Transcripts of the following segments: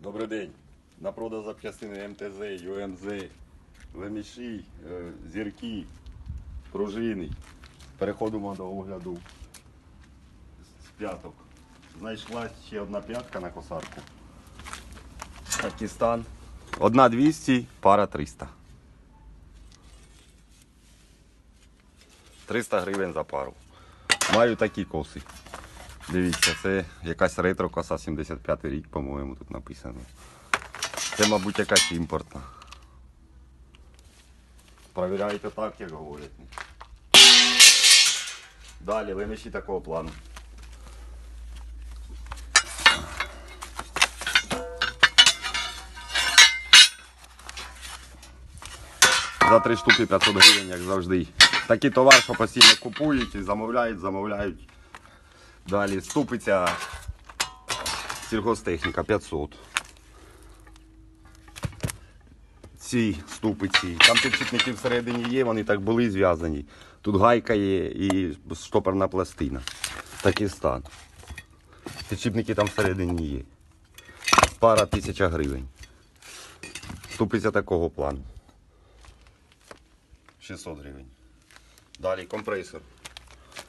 Добрий день. На продаж запчастини МТЗ, ЮМЗ, виміші, е, зірки, пружини. Переходимо до огляду з- п'яток. Знайшла ще одна п'ятка на косарку. Такий стан. Одна 200, пара 300. 300 гривень за пару. Маю такі коси. Дивіться, це якась ретро коса 75 рік, по-моєму, тут написано. Це, мабуть, якась імпортна. Провіряйте так, як говорять. Далі виміші такого плану. За три штуки 500 гривень, як завжди. Такий товар, що постійно купують і замовляють, замовляють. Далі ступиця сільгостехніка 500. Ці ступиці. Там підшипники всередині є, вони так були зв'язані. Тут гайка є і штопорна пластина. Такий стан. Підшипники там всередині є. Пара тисяча гривень. Ступиця такого плану. 600 гривень. Далі компресор.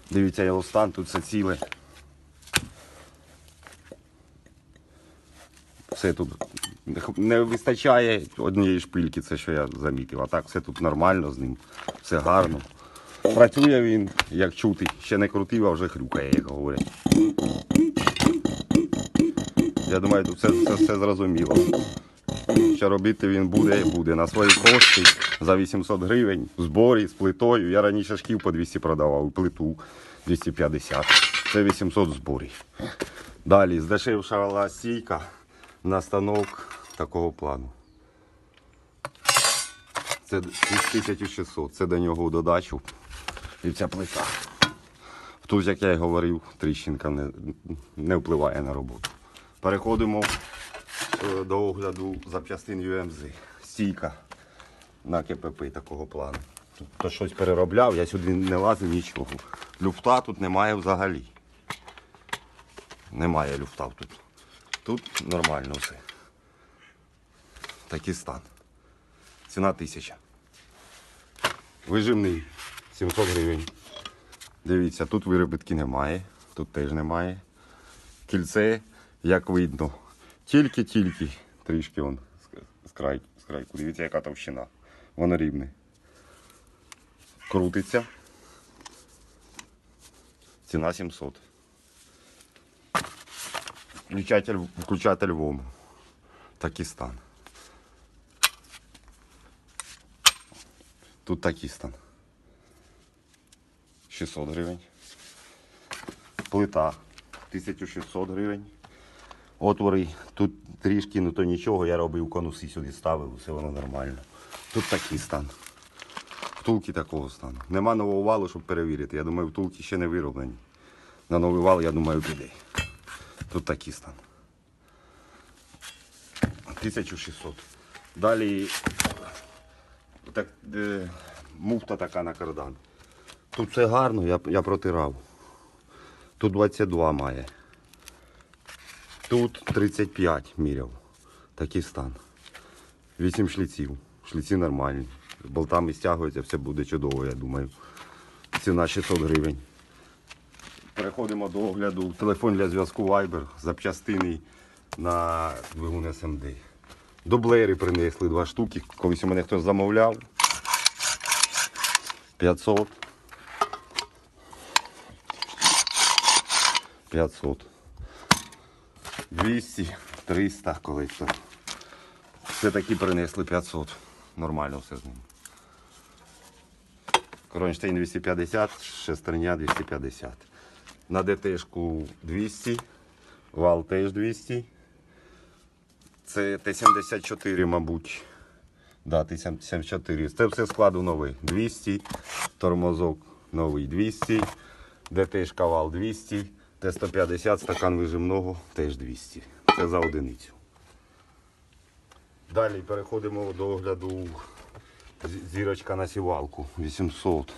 Дивіться його стан, тут все ціле. Все тут не вистачає однієї шпильки, це що я замітив. А так все тут нормально з ним, все гарно. Працює він, як чути, ще не крутив, а вже хрюкає, як говорять. Я думаю, тут все, все, все зрозуміло. Що робити він буде, буде. На свої кошти за 800 гривень в зборі з плитою. Я раніше шків по 200 продавав, плиту 250. Це 800 в зборі. Далі здешевшала стійка на станок такого плану. Це 1600, це до нього додачу. І ця плита. Тут, як я й говорив, тріщинка не, не впливає на роботу. Переходимо е, до огляду запчастин UMZ. Стійка на КПП такого плану. Тут щось переробляв, я сюди не лазив нічого. Люфта тут немає взагалі. Немає люфта тут. Тут нормально все. Такий стан. Ціна 1000. Вижимний 700 гривень. Дивіться, тут виробітки немає, тут теж немає. Кільце, як видно, тільки-тільки трішки он з- крайку. Дивіться, яка товщина. Воно рівне. Крутиться. Ціна 700. Включатель, включатель ВОМ. Такий стан. Тут такий стан. 600 гривень. Плита 1600 гривень. Отвори. Тут трішки, ну то нічого, я робив конуси сюди ставив, все воно нормально. Тут такий стан. Втулки такого стану. Нема нового валу, щоб перевірити. Я думаю, втулки ще не вироблені. На новий вал, я думаю, піде. Тут такий стан. 1600. Далі так, е, муфта така на кардан. Тут все гарно, я, я протирав. Тут 22 має. Тут 35 міряв. Такий стан. 8 шліців. Шліці нормальні. Болтами стягується, все буде чудово, я думаю. Ціна 600 гривень. Переходимо до огляду. Телефон для зв'язку Viber, запчастини на двигун SMD. Дублери принесли два штуки. Колись у мене хтось замовляв. 500. 500. 200, 300 колись. то. Все таки принесли 500. Нормально все з ним. Кронштейн 250, шестерня 250. На ДТшку 200, вал теж 200. Це Т-74, мабуть. Да, Т-74. Це все складу новий. 200, тормозок новий 200, ДТшка вал 200, Т-150, стакан вижимного теж 200. Це за одиницю. Далі переходимо до огляду зірочка на сівалку 800.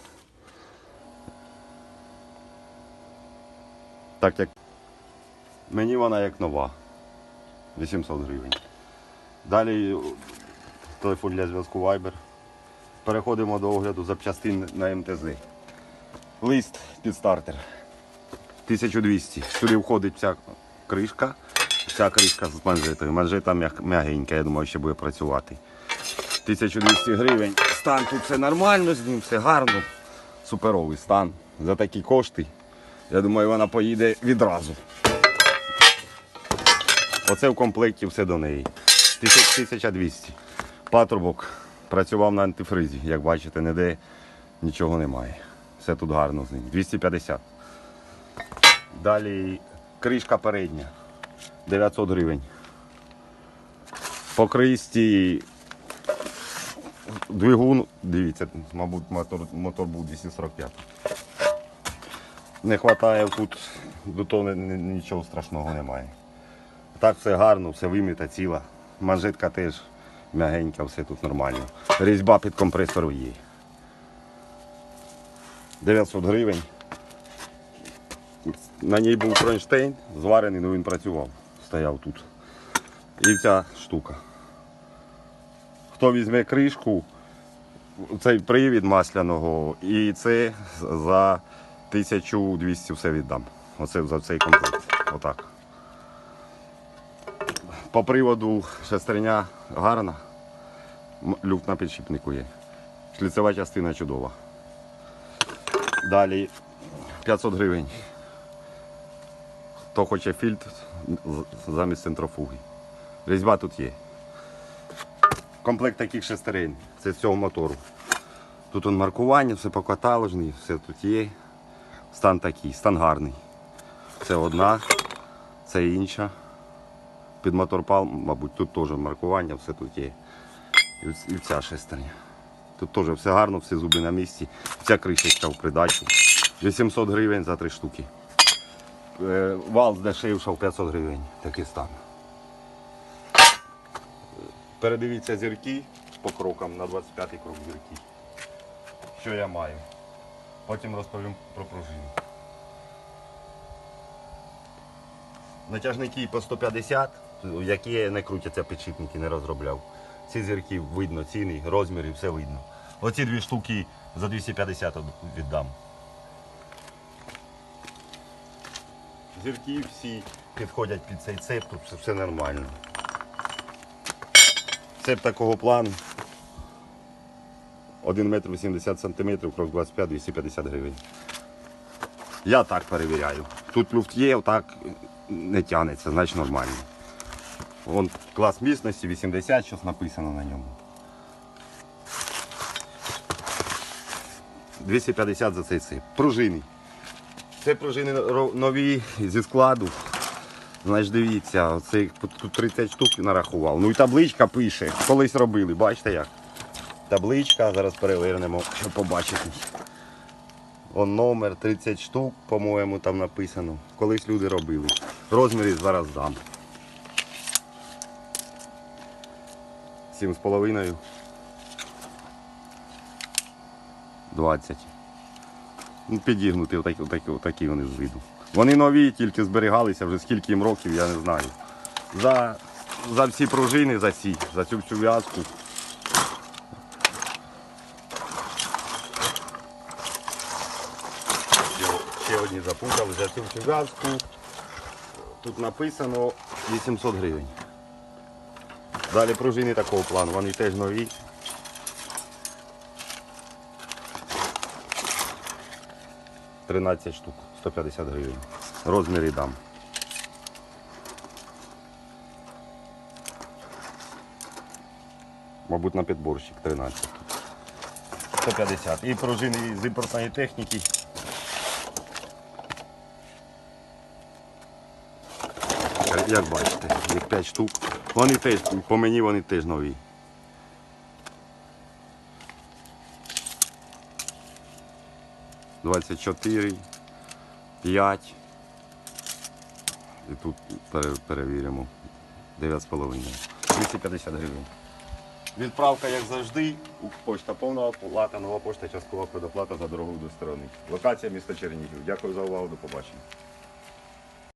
Так як мені вона як нова. 800 гривень. Далі телефон для зв'язку Viber. Переходимо до огляду запчастин на МТЗ. Лист під стартер. 1200. Сюди входить вся кришка. Вся кришка з манжетою. Манжета м'ягенька, я думаю, ще буде працювати. 1200 гривень. Стан тут все нормально з ним, все гарно. Суперовий стан. За такі кошти. Я думаю, вона поїде відразу. Оце в комплекті все до неї. Тисяч- 1200. Патрубок працював на антифризі. Як бачите, ніде нічого немає. Все тут гарно з ним. 250. Далі кришка передня. 900 гривень. По кристі двигун, дивіться, мабуть, мотор, мотор був 245. Не вистачає тут, до того ні- ні- нічого страшного немає. Так все гарно, все виміта, ціла. Манжетка теж м'ягенька, все тут нормально. Різьба під компресор є. 900 гривень. На ній був кронштейн, зварений, але він працював. Стояв тут. І ця штука. Хто візьме кришку, цей привід масляного, і це за 1200 все віддам. Оце за цей комплект. Отак. По приводу шестерня гарна. Люк на підшипнику є. Шліцева частина чудова. Далі 500 гривень. Хто хоче фільтр замість центрофуги. Різьба тут є. Комплект таких шестерень. Це з цього мотору. Тут он маркування, все покаталожний, все тут є. Стан такий, стан гарний. Це одна, це інша. Під моторпал, мабуть, тут теж маркування, все тут є. І, ця шестерня. Тут теж все гарно, всі зуби на місці. Ця кришечка в придачу. 800 гривень за три штуки. Е, Вал здешевшав 500 гривень. Такий стан. Передивіться зірки по крокам на 25-й крок зірки. Що я маю? Потім розповім про пружину. Натяжники по 150, які не крутяться підшипники, не розробляв. Ці зірки видно, ціни, розміри, все видно. Оці дві штуки за 250 віддам. Зірки всі підходять під цей цеп, тут все, все нормально. Цеп такого плану. 1 метр 80 сантиметрів, крок 25, 250 гривень. Я так перевіряю. Тут люфт є, отак не тягнеться, значить нормально. Вон клас міцності 80, щось написано на ньому. 250 за цей цеп. Пружини. Це пружини нові зі складу. Значить, дивіться, оце тут 30 штук нарахував. Ну і табличка пише. Колись робили, бачите як? Табличка, зараз перевернемо, щоб побачити. Он номер 30 штук, по-моєму, там написано. Колись люди робили. Розміри зараз дам. 7,5. 20. Ну, підігнути, отакі, отакі, отакі вони з виду. Вони нові, тільки зберігалися вже скільки їм років, я не знаю. За, за всі пружини, за ці, за цю всю в'язку. Ще, ще одні всю в'язку. Тут написано 800 гривень. Далі пружини такого плану, вони теж нові. Тринадцять штук, 150 гривень. Розміри дам. Мабуть, на підборщик 13. 150. І пружини з імпортної техніки. Як бачите, їх 5 штук. Вони теж, по мені вони теж нові. Двадцять чотири, п'ять. І тут пере- перевіримо. 9,5. 250 гривень. Відправка, як завжди, почта повна оплата, нова пошта, часткова предоплата за дорогу до сторони. Локація місто Чернігів. Дякую за увагу, до побачення.